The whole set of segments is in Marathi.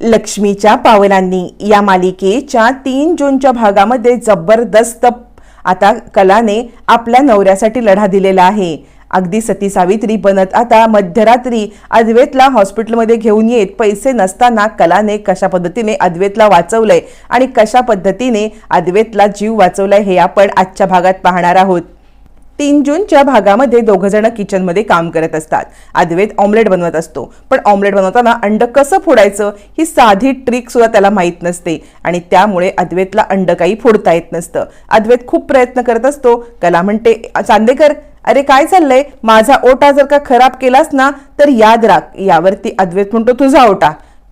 लक्ष्मीच्या पावलांनी या मालिकेच्या तीन जूनच्या भागामध्ये जबरदस्त आता कलाने आपल्या नवऱ्यासाठी लढा दिलेला आहे. अगदी सती सावित्री बनत आता मध्यरात्री अद्वैतला हॉस्पिटलमध्ये घेऊन येत पैसे नसताना कलाने कशा पद्धतीने अद्वैतला वाचवलंय आणि कशा पद्धतीने अद्वैतला जीव वाचवलाय हे आपण आजच्या भागात पाहणार आहोत. तीन जूनच्या भागामध्ये दोघं जण किचनमध्ये काम करत असतात. अद्वैत ऑमलेट बनवत असतो. पण ऑमलेट बनवताना अंड कसं फोडायचं ही साधी ट्रिक सुद्धा त्याला माहीत नसते आणि त्यामुळे अद्वैतला अंड काही फोडता येत नसतं. अद्वैत खूप प्रयत्न करत असतो. कला म्हणते चांदेकर अरे काय चाललंय? माझा ओटा जर का खराब केलास ना तर याद राख. यावरती अद्वैत म्हणतो तुझा ओटा.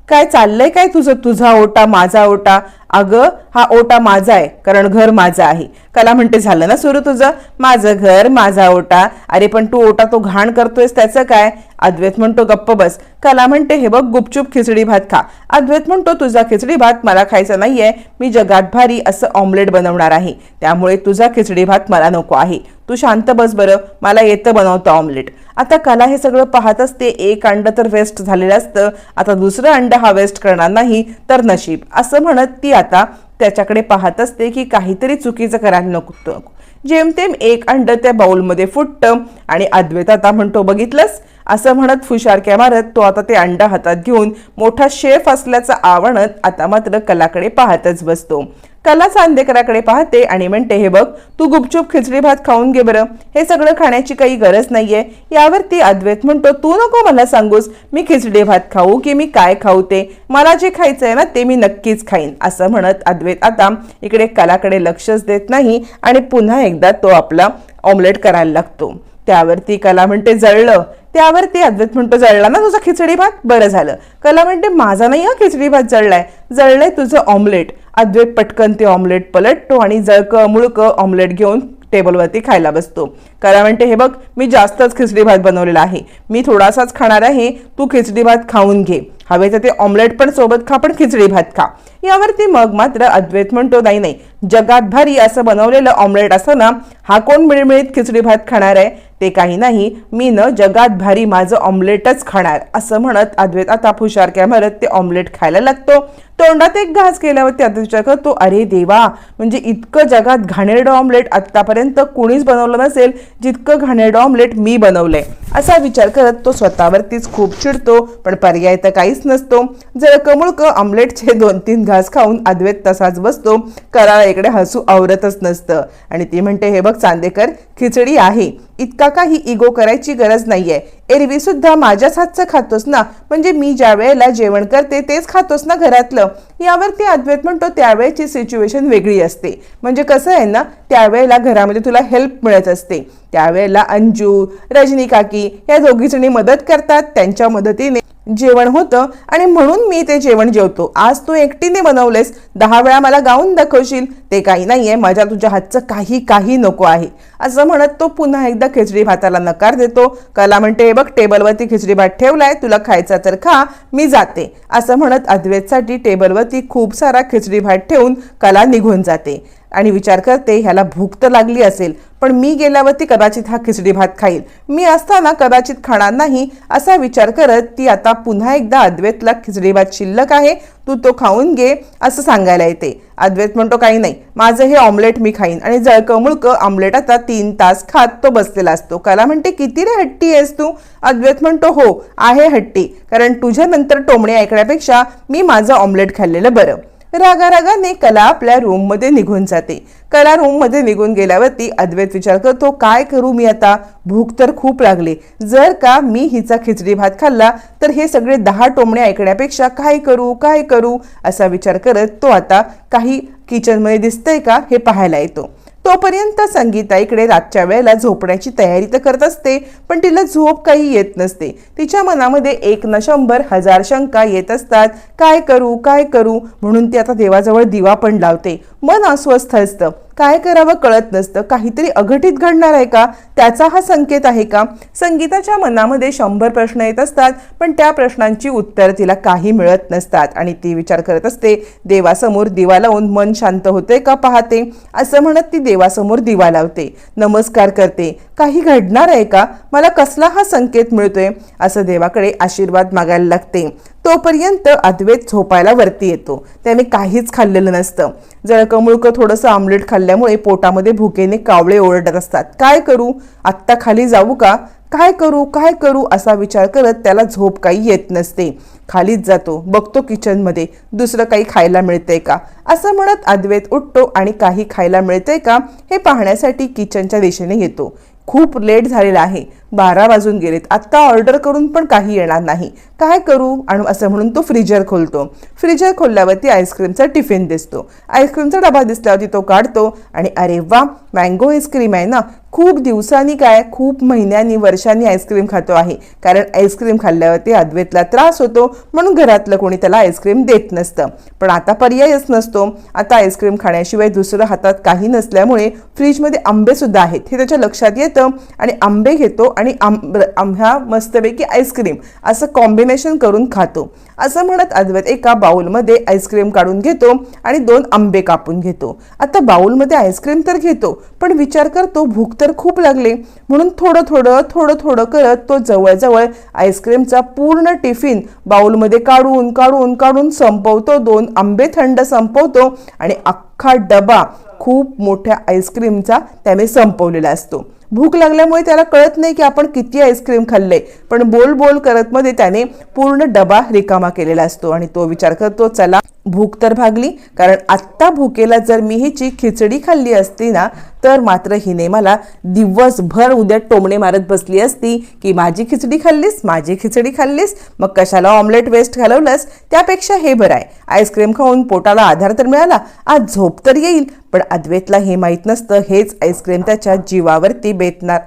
काय चाललंय काय तुझं? तुझा ओटा माझा ओटा अगं हा ओटा माझा आहे कारण घर माझं आहे. कला म्हणते झालं ना सुरू तुझं? माझं घर माझा ओटा. अरे पण तू ओटा तो घाण करतोयस त्याचं काय? अद्वैत म्हणतो गप्प बस. कला म्हणते हे बघ गुपचूप खिचडी भात खा. अद्वैत म्हणतो तुझा खिचडी भात मला खायचा नाहीये. मी जगात भारी असं ऑमलेट बनवणार आहे. त्यामुळे तुझा खिचडी भात मला नको आहे. तू शांत बस बरं. मला येतं बनवतं ऑमलेट. आता कला हे सगळं पाहत असते एक अंड तर वेस्ट झालेलं असतं. आता दुसरं अंड हा वेस्ट करणार नाही तर नशीब. असं म्हणत ती आता त्याच्याकडे पाहत असते की काहीतरी चुकीचं करायला नको जेमतेम एक अंड त्या बाउलमध्ये फुटतं आणि अद्वैत आता म्हणतो बघितलंस? असं म्हणत फुशारक्या मारत तो आता ते अंड हातात घेऊन मोठा शेफ असल्याचं आवणत आता मात्र कलाकडे पाहतच बसतो. कला चांदेकराकडे पाहते आणि म्हणते हे बघ तू गुपचूप खिचडी भात खाऊन घे बरं. हे सगळं खाण्याची काही गरज नाहीये. यावरती अद्वैत म्हणतो तू नको मला सांगूस मी खिचडी भात खाऊ की मी काय खाऊ ते? मला जे खायचंय ना ते मी नक्कीच खाईन असं म्हणत अद्वैत आता इकडे कलाकडे लक्षच देत नाही आणि पुन्हा एकदा तो आपला ऑमलेट करायला लागतो. त्यावरती कला म्हणते जळलं. त्यावरती अद्वैत म्हणतो जळला ना तुझा खिचडी भात? बरं झालं. कला म्हणते माझा नाही हा खिचडी भात जळलाय. जळलंय तुझं ऑमलेट अद्वैत पटकन ते ऑमलेट पलटतो आणि जळकं मुळकं ऑमलेट घेऊन टेबलवरती खायला बसतो. कारण म्हणते हे बघ मी जास्तच खिचडी भात बनवलेला आहे. मी थोडासाच खाणार आहे. तू खिचडी भात खाऊन घे. हवे तर ते ऑमलेट पण सोबत खा पण खिचडी भात खा. यावरती मग मात्र अद्वैत म्हणतो नाही नाही. जगात भारी असं बनवलेलं ऑमलेट असताना हा कोण मिळमिळीत खिचडी भात खाणार आहे? ते काही नाही. मी न जगात भारी माझं ऑमलेटच खाणार. असं म्हणत अद्वैत आता फुशारक्या मारत ते ऑमलेट खायला लागतो. तोंडात एक घास केल्यावरती त्यात विचार करतो अरे देवा म्हणजे इतकं जगात घाणेरडं ऑमलेट आत्तापर्यंत कुणीच बनवलं नसेल जितकं घाणेरडं ऑमलेट मी बनवलंय. असा विचार करत तो स्वतःवरतीच खूप चिडतो पण पर्याय तर काहीच नसतो. जर कमुळक ऑमलेटचे दोन तीन घास खाऊन अद्वैत तसाच बसतो. कराळा इकडे हसू आवरतच नसतं. आणि ती म्हणते हे बघ चांदेकर खिचडी आहे. इतका काही इगो करायची गरज नाही आहे एरवी सुद्धा माझ्याच हातचं खातोस ना? म्हणजे मी ज्या वेळेला जेवण करते तेच खातोस ना घरातलं? यावरती अद्वैत म्हणतो त्यावेळेची सिच्युएशन वेगळी असते. म्हणजे कसं आहे ना त्यावेळेला घरामध्ये तुला हेल्प मिळत असते. त्यावेळेला अंजू रजनी काकी या दोघीजणी मदत करतात त्यांच्या मदतीने जेवण होतं आणि म्हणून मी ते जेवण जेवतो. आज तू एकटीने बनवलेस. दहा वेळा मला गाऊन दाखवशील. ते काही नाहीये. माझ्या तुझ्या हातचं काही काही नको आहे. असं म्हणत तो पुन्हा एकदा खिचडी भाताला नकार देतो. कला म्हणते बघ टेबलवरती खिचडी भात ठेवलाय. तुला खायचा तर खा. मी जाते. असं म्हणत अद्वैतसाठी टेबलवरती खूप सारा खिचडी भात ठेवून कला निघून जाते. आणि विचार करते ह्याला भूक तर लागली असेल पण मी गेल्यावरती कदाचित हा खिचडी भात खाईल. मी असताना कदाचित खाणार नाही असा विचार करत ती आता पुन्हा एकदा अद्वैतला खिचडी भात शिल्लक आहे तू तो खाऊन घे असं सांगायला येते. अद्वैत म्हणतो काही नाही माझं हे ऑमलेट मी खाईन. आणि जळकं मुळकं ऑमलेट आता तीन तास खात तो बसलेला असतो. कला म्हणते किती रे हट्टी आहेस तू? अद्वैत म्हणतो हो आहे हट्टी कारण तुझ्यानंतर टोमणे ऐकण्यापेक्षा मी माझं ऑमलेट खाल्लेलं बरं. रागारागाने कला आपल्या रूममध्ये निघून जाते. कला रूममध्ये निघून गेल्यावरती अद्वैत विचार करतो काय करू मी आता? भूक तर खूप लागली. जर का मी हिचा खिचडी भात खाल्ला तर हे सगळे दहा टोमणे ऐकण्यापेक्षा काय करू काय करू? असा विचार करत तो आता काही किचनमध्ये दिसतंय का हे पाहायला येतो. तोपर्यंत संगीता इकडे रातच्या वेळेला झोपण्याची तयारी तर करत असते पण तिला झोप काही येत नसते. तिच्या मनामध्ये एक न शंभर हजार शंका येत असतात. काय करू काय करू? म्हणून ती आता देवाजवळ दिवा पण लावते. मन अस्वस्थ असतं. काय करावं कळत नसतं. काहीतरी अघटित घडणार आहे का? त्याचा हा संकेत आहे का? संगीताच्या मनामध्ये शंभर प्रश्न येत असतात पण त्या प्रश्नांची उत्तर तिला काही मिळत नसतात. आणि ती विचार करत असते देवासमोर दिवा लावून मन शांत होते का पाहते? असं म्हणत ती देवासमोर दिवा लावते. नमस्कार करते. काही घडणार आहे का? मला कसला हा संकेत मिळतोय? असं देवाकडे आशीर्वाद मागायला लागते. तोपर्यंत अद्वैत झोपायला वरती येतो. त्याने काहीच खाल्लेलं नसतं. जळकमुळकं थोडंसं आमलेट खाल्ल्यामुळे पोटामध्ये भुकेने कावळे ओरडत असतात. काय करू? आत्ता खाली जाऊ का? काय करू? काय करू? असा विचार करत त्याला झोप काही येत नसते. खालीच जातो. बघतो किचनमध्ये. दुसरं काही खायला मिळतंय का? असं म्हणत अद्वैत उठतो आणि काही खायला मिळतंय का हे पाहण्यासाठी किचनच्या दिशेने येतो. खूप लेट झालेला आहे. बारा वाजून गेलेत. आत्ता ऑर्डर करून पण काही येणार नाही. काय करू? आणि असं म्हणून तो फ्रीजर खोलतो. फ्रीजर खोलल्यावरती आईस्क्रीमचा टिफिन दिसतो. आईस्क्रीमचा डबा दिसल्यावरती तो काढतो आणि अरे वा मँगो आईस्क्रीम आहे ना? खूप दिवसांनी काय? खूप महिन्यांनी वर्षांनी आईस्क्रीम खातो आहे. कारण आईस्क्रीम खाल्ल्यावरती अद्वैतला त्रास होतो म्हणून घरातलं कोणी त्याला आईस्क्रीम देत नसतं. पण आता पर्यायच नसतो. आता आईस्क्रीम खाण्याशिवाय दुसरं हातात काही नसल्यामुळे फ्रीजमध्ये आंबेसुद्धा आहेत. हे त्याच्या लक्षात येतं आणि आंबे घेतो आणि आम आंब्या मस्तपैकी आईस्क्रीम असं कॉम्बिनेशन करून खातो. असं म्हणत अद्वैत एका बाउलमध्ये आईस्क्रीम काढून घेतो आणि दोन आंबे कापून घेतो. आता बाउलमध्ये आईस्क्रीम तर घेतो पण विचार करतो भूक तर खूप लागले. म्हणून थोडं थोडं थोडं थोडं करत तो जवळजवळ आईस्क्रीमचा पूर्ण टिफिन बाउलमध्ये काढून काढून काढून संपवतो. दोन आंबे थंड संपवतो आणि अख्खा डबा खूप मोठ्या आईस्क्रीमचा त्याने संपवलेला असतो. भूक लागल्यामुळे त्याला कळत नाही की आपण किती आईस्क्रीम खाल्ले. पण बोल बोल करत मध्ये त्याने पूर्ण डबा रिकामा केलेला असतो आणि तो विचार करतो चला भूक तर भागली कारण आत्ता भुकेला जर मी हिची खिचडी खाल्ली असती ना तर मात्र हिने मला दिवसभर उद्या टोमणे मारत बसली असती की माझी खिचडी खाल्लीस? माझी खिचडी खाल्लीस? मग कशाला ऑमलेट वेस्ट घालवलंस? त्यापेक्षा हे बरं आहे. आईस्क्रीम खाऊन पोटाला आधार तर मिळाला. आज झोप तर येईल. पण अद्वैतला हे माहीत नसतं हेच आईस्क्रीम त्याच्या जीवावरती बेतणार.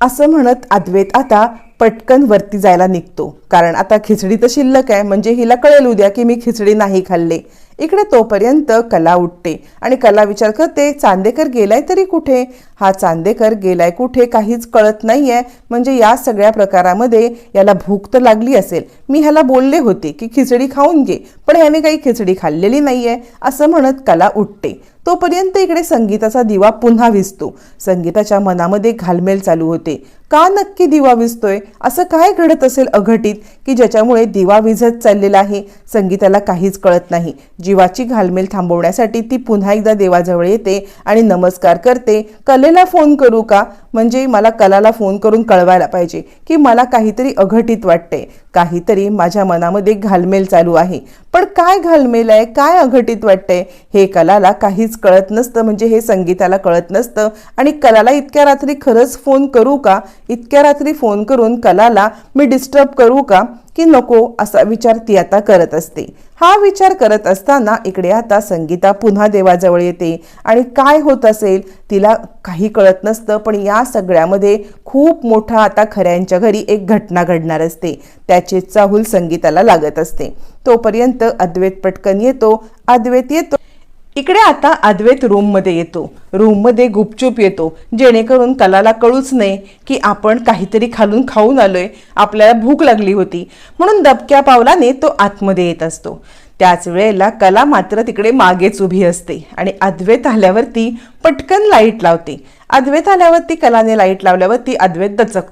असं म्हणत अद्वैत आता पटकन वरती जायला निघतो. कारण आता खिचडी तर शिल्लक आहे म्हणजे हिला कळेल उद्या की मी खिचडी नाही खाल्ले. इकडे तोपर्यंत कला उठते. आणि कला विचार करते चांदेकर गेलाय तरी कुठे? हा चांदेकर गेलाय कुठे काहीच कळत नाही आहे म्हणजे या सगळ्या प्रकारामध्ये याला भूक तर लागली असेल. मी ह्याला बोलले होते की खिचडी खाऊन घे पण ह्याने काही खिचडी खाल्लेली नाही आहे असं म्हणत कला उठते. तोपर्यंत इकडे संगीताचा दिवा पुन्हा विजतो संगीताच्या मनामध्ये घालमेल चालू होते. का नक्की दिवा विसतोय? असं काय घडत असेल अघटित? की ज्याच्यामुळे दिवा विझत चाललेला आहे संगीताला काहीच कळत नाही. जीवाची घालमेल थांबवण्यासाठी ती पुन्हा एकदा देवाजवळ येते आणि नमस्कार करते कलेला फोन करू का? म्हणजे मला कलाला फोन करून कळवायला पाहिजे की मला काहीतरी अघटित वाटते काहीतरी माझ्या मनामध्ये घालमेल चालू आहे. पण काय घालमेल आहे? काय अघटित वाटतंय? हे कलाला काहीच कळत नसतं. म्हणजे हे संगीताला कळत नसतं. आणि कलाला इतक्या रात्री खरंच फोन करू का? इतक्या रात्री फोन करून कलाला मी डिस्टर्ब करू का? की नको असा विचार ती आता करत असते. हा विचार करत असताना इकडे आता संगीता पुन्हा देवाजवळ येते आणि काय होत असेल तिला काही कळत नसतं पण या सगळ्यामध्ये खूप मोठा आता खऱ्यांच्या घरी एक घटना घडणार असते. त्याचे चाहूल संगीताला लागत असते. तोपर्यंत अद्वैत पटकन येतो. अद्वैत येतो इकडे आता अद्वैत रूममध्ये येतो. रूममध्ये गुपचूप येतो. जेणेकरून कलाला कळूच नाही की आपण काहीतरी खालून खाऊन आलोय. आपल्याला भूक लागली होती. म्हणून दबक्या पावलाने तो आतमध्ये येत असतो. त्याच वेळेला कला मात्र तिकडे मागेच उभी असते आणि अद्वैत आल्यावरती पटकन लाइट लावते. अद्वैत आल्यावरती कलाने लाइट लावल्यावरती अद्वैत दचक.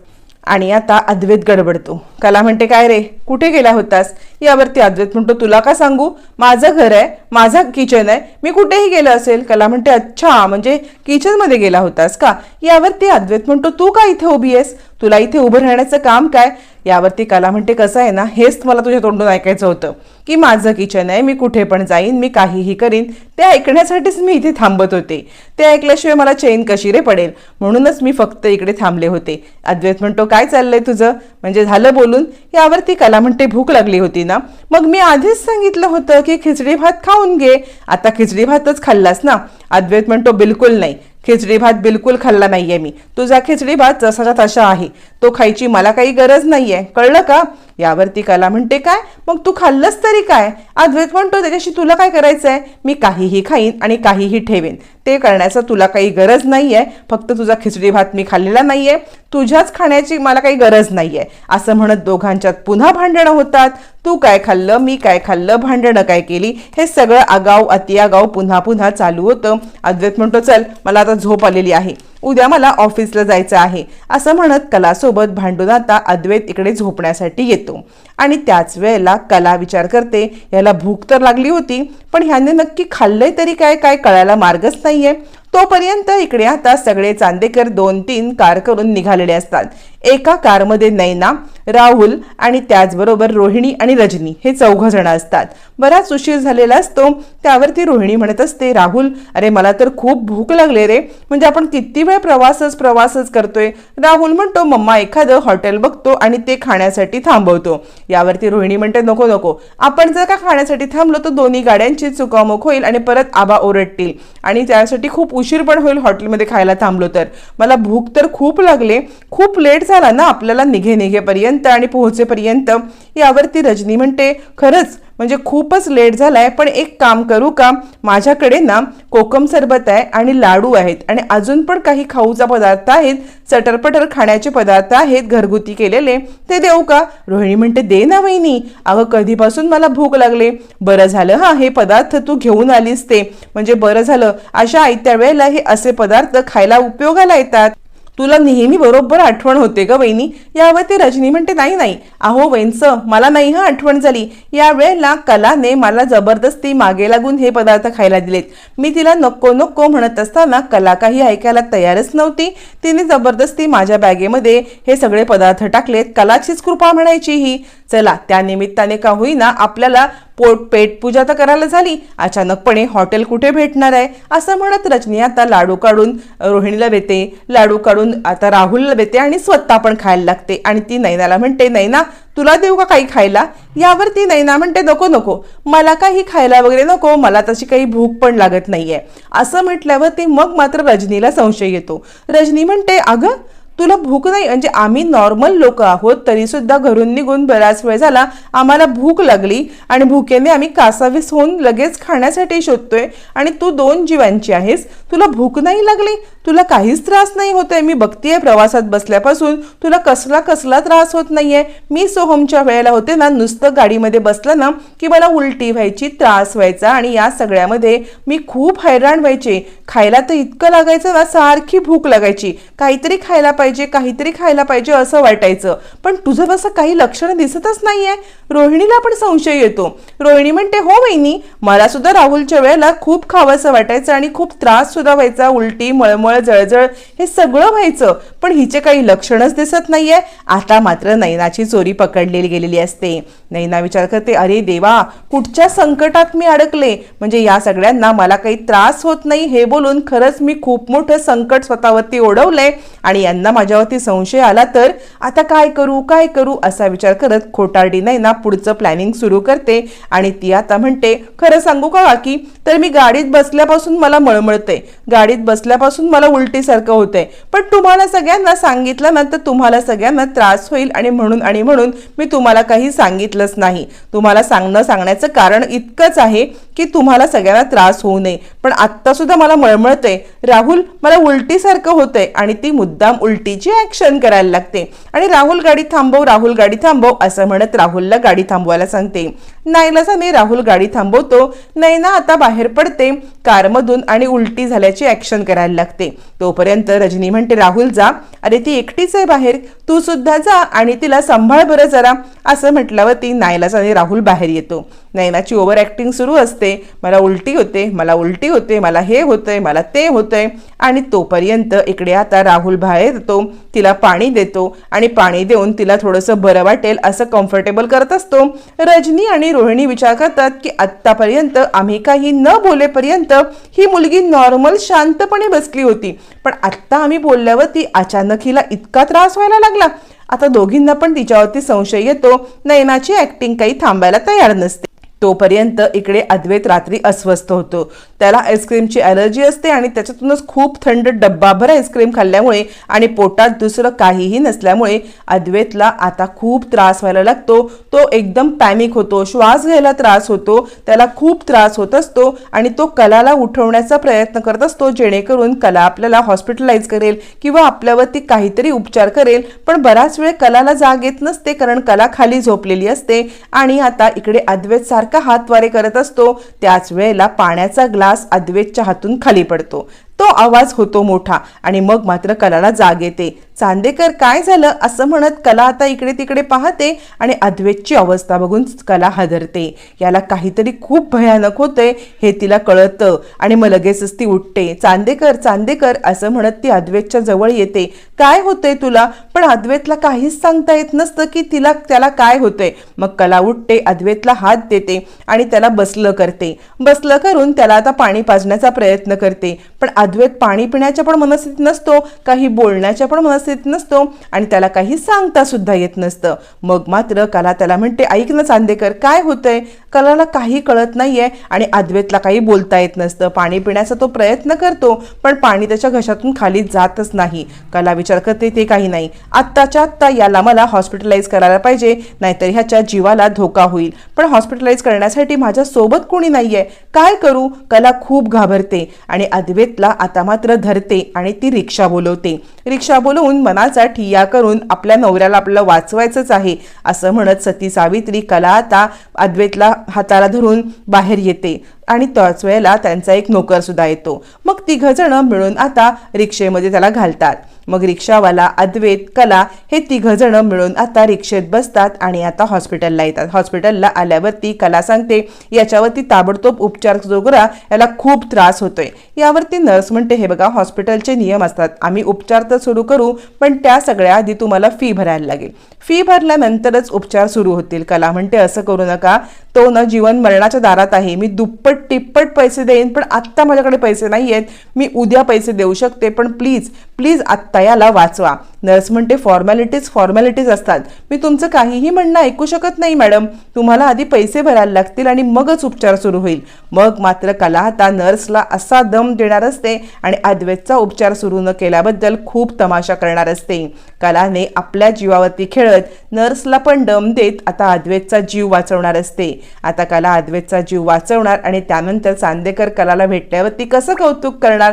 आणि आता अद्वैत गडबडतो. कला म्हणते काय रे? कुठे गेला होतास? यावरती अद्वैत म्हणतो तुला का सांगू? माझं घर आहे माझा किचन आहे. मी कुठेही गेलं असेल कला म्हणते अच्छा म्हणजे किचनमध्ये गेला होतास का? यावरती अद्वैत म्हणतो तू का इथे उभी आहेस? तुला इथे उभं राहण्याचं काम काय? यावरती कला म्हणते कसं आहे ना हेच मला तुझ्या तोंडून ऐकायचं होतं की माझं किचन आहे मी कुठे पण जाईन मी काहीही करीन ते ऐकण्यासाठीच मी इथे थांबत होते. ते ऐकल्याशिवाय मला चैन कशी रे पडेल? म्हणूनच मी फक्त इकडे थांबले होते. अद्वैत म्हणतो काय चाललंय तुझं? म्हणजे झालं बोलून? यावरती कला म्हणते भूक लागली होती ना मग मी आधीच सांगितलं होतं की खिचडी भात खाऊन घे. आता खिचडी भातच खाल्लास ना? अद्वैत म्हणतो बिलकुल नाही. खिचडी भात बिलकुल खाल्ला नाहीये मी. तुझा खिचडी भात जसाचा तसा आहे. तो खायची मला काही गरज नाहीये. कळलं का? यावरती कला म्हणते काय? मग तू खाल्लंस तरी काय? अद्वैत म्हणतो त्याच्याशी तुला काय करायचं आहे मी काहीही खाईन आणि काहीही ठेवेन. ते करण्याचं तुला काही गरज नाही आहे फक्त तुझा खिचडी भात मी खाल्लेला नाही आहे तुझ्याच खाण्याची मला काही गरज नाही आहे असं म्हणत दोघांच्यात पुन्हा भांडणं होतात. तू काय खाल्लं? मी काय खाल्लं? भांडणं काय केली? हे सगळं आगाव अतिआगाव पुन्हा पुन्हा चालू होतं. अद्वैत म्हणतो चल मला आता झोप आलेली आहे. उद्या मला ऑफिसला जायचं आहे असं म्हणत कलासोबत भांडून आता अद्वैत इकडे झोपण्यासाठी येतो. आणि त्याच वेळेला कला विचार करते याला भूक तर लागली होती पण ह्याने नक्की खाल्लंय तरी काय काय कळायला मार्गच नाहीये. तोपर्यंत इकडे आता सगळे चांदेकर दोन तीन कार करून निघालेले असतात. एका कारमध्ये नैना राहुल आणि त्याचबरोबर रोहिणी आणि रजनी हे चौघ जण असतात. बराच उशीर झालेला असतो त्यावरती रोहिणी म्हणत असते राहुल अरे मला तर खूप भूक लागले रे. म्हणजे आपण किती वेळ प्रवासच प्रवासच करतोय. राहुल म्हणतो मम्मा एखादं हॉटेल बघतो आणि ते खाण्यासाठी थांबवतो. यावरती रोहिणी म्हणते नको नको. आपण जर का खाण्यासाठी थांबलो तर दोन्ही गाड्यांची चुकामुक होईल आणि परत आबा ओरडतील. आणि त्यासाठी खूप उशीर पण होईल हॉटेलमध्ये खायला थांबलो तर. मला भूक तर खूप लागले. खूप लेट झाला ना आपल्याला निघे निघेपर्यंत आणि पोहोचेपर्यंत यावरती रजनी म्हणते खरंच म्हणजे खूपच लेट झालाय पण एक काम करू का? माझ्याकडे ना कोकम सरबत आहे आणि लाडू आहेत आणि अजून पण काही खाऊचा पदार्थ आहेत चटरपटर खाण्याचे पदार्थ आहेत घरगुती केलेले. ते देऊ का? रोहिणी म्हणते दे ना वहिनी. अगं कधीपासून मला भूक लागले. बरं झालं हा हे पदार्थ तू घेऊन आलीस ते. म्हणजे बरं झालं अशा आयत्या वेळेला हे असे पदार्थ खायला उपयोगाला येतात. तुला नेहमी बरोबर आठवण होते ग वहिनी. यावर ते रजनी म्हणते नाही नाही. अहो वैंचं मला नाही हा आठवण झाली. या वेळेला कलाने मला जबरदस्ती मागे लागून हे पदार्थ खायला दिलेत. मी तिला नको नको म्हणत असताना कला काही ऐकायला तयारच नव्हती. तिने जबरदस्ती माझ्या बॅगेमध्ये हे सगळे पदार्थ टाकलेत. कलाचीच कृपा म्हणायची ही. चला त्या निमित्ताने का होईना आपल्याला पोट पेट पूजा तर करायला झाली. अचानकपणे हॉटेल कुठे भेटणार आहे? असं म्हणत रजनी आता लाडू काढून रोहिणीला देते. लाडू काढून आता राहुलला देते आणि स्वतः पण खायला लागते. आणि ती नैनाला म्हणते नैना तुला देऊ का काही खायला? यावर ती नैना म्हणते नको नको. मला काही खायला वगैरे नको. मला तशी काही भूक पण लागत नाहीये. असं म्हटल्यावर ते मग मात्र रजनीला संशय येतो. रजनी म्हणते अगं तुला भूक नाही? म्हणजे आम्ही नॉर्मल लोक आहोत तरी सुद्धा घरून निघून बराच वेळ झाला आम्हाला भूक लागली आणि भूकेने आम्ही कासावीस होऊन लगेच खाण्यासाठी शोधतोय आणि तू दोन जीवांची आहेस. तुला भूक नाही लागली? तुला काहीच त्रास नाही होतोय? मी बघतीये प्रवासात बसल्यापासून. तुला कसला कसला त्रास होत नाहीये? मी सोहमच्या वेळेला होते ना नुसतं गाडीमध्ये बसलं ना की मला उलटी व्हायची त्रास व्हायचा आणि या सगळ्यामध्ये मी खूप हैराण व्हायचे. खायला तर इतकं लागायचं ना सारखी भूक लागायची. काहीतरी खायला पाहिजे. काहीतरी खायला पाहिजे असं वाटायचं. पण तुझं तसं काही लक्षणं दिसतच नाहीये. रोहिणीला पण संशय येतो. रोहिणी म्हणते हो वहिनी मला सुद्धा राहुलच्या वेळेला खूप खावंसं वाटायचं आणि खूप त्रास सुद्धा व्हायचा उलटी मळमळ जळजळ हे सगळं व्हायचं. पण हिचे काही लक्षणच दिसत नाहीये. आता मात्र नैनाची चोरी पकडलेली गेलेली असते. नैना विचार करते अरे देवा कुठच्या संकटात मी अडकले? म्हणजे या सगळ्यांना मला काही त्रास होत नाही हे बोलून खरंच मी खूप मोठं संकट स्वतःवरती ओढवलंय आणि यांना माझ्यावरती संशय आला तर आता काय करू काय करू असा विचार करत खोटारडी नैना पुढचं प्लॅनिंग सुरू करते आणि ती आता म्हणते खरं सांगू का की तर मी गाडीत बसल्यापासून मला मळमळते गाडीत बसल्यापासून मला उलटीसारखं होतंय. पण तुम्हाला सगळ्यांना सांगितलं ना तर तुम्हाला सगळ्यांना त्रास होईल आणि म्हणून आणि म्हणून मी तुम्हाला काही सांगितलंच नाही. तुम्हाला सांगणं सांगण्याचं कारण इतकंच आहे की तुम्हाला सगळ्यांना त्रास होऊ नये. पण आत्तासुद्धा मला मळमळतंय. राहुल मला उलटीसारखं होतंय आणि ती मुद्दाम उलटीची ॲक्शन करायला लागते. आणि राहुल गाडी थांबव राहुल गाडी थांबव असं म्हणत राहुलला गाडी थांबवायला सांगते. नाईलाजाने राहुल गाडी थांबवतो. नैना आता बाहेर पडते. कारमधून आणि उलटी झाल्याची ॲक्शन करायला लागते. तोपर्यंत रजनी म्हणते राहुल जा. अरे ती एकटीच आहे बाहेर. तू सुद्धा जा आणि तिला सांभाळ बरं जरा. असं म्हटल्यावर ती नाईलाजाने राहुल बाहेर येतो. नैनाची ओव्हर ॲक्टिंग सुरू असते. मला उलटी होते. मला उलटी होते. मला हे होतंय. मला ते होतंय. आणि तोपर्यंत इकडे आता राहुल बाहेर येतो. तिला पाणी देतो आणि पाणी देऊन तिला थोडंसं बरं वाटेल असं कम्फर्टेबल करत असतो. रजनी आणि रोहिणी विचार करतात की आत्तापर्यंत आम्ही काही न बोलेपर्यंत ही मुलगी नॉर्मल शांतपणे बसली होती. पण आत्ता आम्ही बोलल्यावर ती अचानक हिला इतका त्रास व्हायला लागला. आता दोघींना पण तिच्यावरती संशय येतो. नयनाची ऍक्टिंग काही थांबायला तयार नसते. तोपर्यंत इकडे अद्वैत रात्री अस्वस्थ होतो. त्याला आईस्क्रीमची ॲलर्जी असते आणि त्याच्यातूनच खूप थंड डब्बाभर आईस्क्रीम खाल्ल्यामुळे आणि पोटात दुसरं काहीही नसल्यामुळे अद्वैतला आता खूप त्रास व्हायला लागतो. तो एकदम पॅनिक होतो श्वास घ्यायला त्रास होतो त्याला खूप त्रास होत असतो आणि तो कलाला उठवण्याचा प्रयत्न करत असतो जेणेकरून कला आपल्याला हॉस्पिटलाइज करेल किंवा आपल्यावरती काहीतरी उपचार करेल. पण बराच वेळ कलाला जाग येत नसते कारण कला खाली झोपलेली असते आणि आता इकडे अद्वैत सारखा हातवारे करत असतो त्याच वेळेला पाण्याचा ग्लास अद्वेतच्या हातून खाली पडतो. तो आवाज होतो मोठा आणि मग मात्र कलाला जाग येते. चांदेकर काय झालं असं म्हणत कला आता इकडे तिकडे पाहते आणि अद्वैतची अवस्था बघून कला हादरते. याला काहीतरी खूप भयानक होतंय हे तिला कळतं आणि मग लगेचच ती उठते. चांदेकर चांदेकर असं म्हणत ती अद्वैतच्या जवळ येते. काय होतंय तुला? पण अद्वैतला काहीच सांगता येत नसतं की तिला त्याला काय होतंय. मग कला उठते अद्वैतला हात देते आणि त्याला बसलं करते. बसलं करून त्याला आता पाणी पाजण्याचा प्रयत्न करते. पण अद्वैत पाणी पिण्याच्या पण मनस्थितीत नसतो काही बोलण्याच्या पण मनस्थितीत नसतो आणि त्याला काही सांगता सुद्धा येत नसतं. मग मात्र कला त्याला म्हणते ऐक ना चांदेकर काय होतंय? कलाला काही कळत नाहीये आणि अद्वैतला काही बोलता येत नसतं. पाणी पिण्याचा तो प्रयत्न करतो पण पाणी त्याच्या घशातून खाली जातच नाही. कला विचार करते ते काही नाही. आत्ताच्या आत्ता याला मला हॉस्पिटलाइज करायला पाहिजे नाहीतर ह्याच्या जीवाला धोका होईल. पण हॉस्पिटलाइज करण्यासाठी माझ्या सोबत कोणी नाहीये. काय करू? कला खूप घाबरते आणि अद्वैतला आता मात्र धरते आणि ती रिक्षा बोलवते. रिक्षा बोलवून मनाचा ठिया करून आपल्या नवऱ्याला आपल्याला वाचवायचंच आहे असं म्हणत सती सावित्री कला आता अद्वैतला हाताला धरून बाहेर येते आणि त्याच वेळेला त्यांचा एक नोकर सुद्धा येतो. मग तिघ जण मिळून आता रिक्षेमध्ये त्याला घालतात. मग रिक्षावाला अद्वैत कला हे तिघंजणं मिळून आता रिक्षेत बसतात आणि आता हॉस्पिटलला येतात. हॉस्पिटलला आल्यावरती कला सांगते याच्यावरती ताबडतोब उपचार सुरू करा याला खूप त्रास होतोय. यावरती नर्स म्हणते हे बघा हॉस्पिटलचे नियम असतात. आम्ही उपचार तर सुरू करू पण त्या सगळ्या आधी तुम्हाला फी भरायला लागेल. फी भरल्यानंतरच उपचार सुरू होतील. कला म्हणते असं करू नका. तो न जीवन मरणाच्या दारात आहे. मी दुप्पट तिप्पट पैसे देईन पण आत्ता माझ्याकडे पैसे नाही आहेत मी उद्या पैसे देऊ शकते पण प्लीज प्लीज आत्ता याला वाचवा. नर्स म्हणते फॉर्मॅलिटीज फॉर्मॅलिटीज असतात. मी तुमचं काहीही म्हणणं ऐकू शकत नाही मॅडम. तुम्हाला आधी पैसे भरायला लागतील आणि मगच उपचार सुरू होईल. मग मात्र कला आता नर्सला असा दम देणार असते आणि अद्वैतचा उपचार सुरू न केल्याबद्दल खूप तमाशा करणार असते. कलाने आपल्या जीवावरती खेळत नर्सला पण दम देत आता अद्वैतचा जीव वाचवणार असते. आता कला अद्वैतचा जीव वाचवणार आणि त्यानंतर चांदेकर कलाला भेटल्यावरती कसं कौतुक करणार?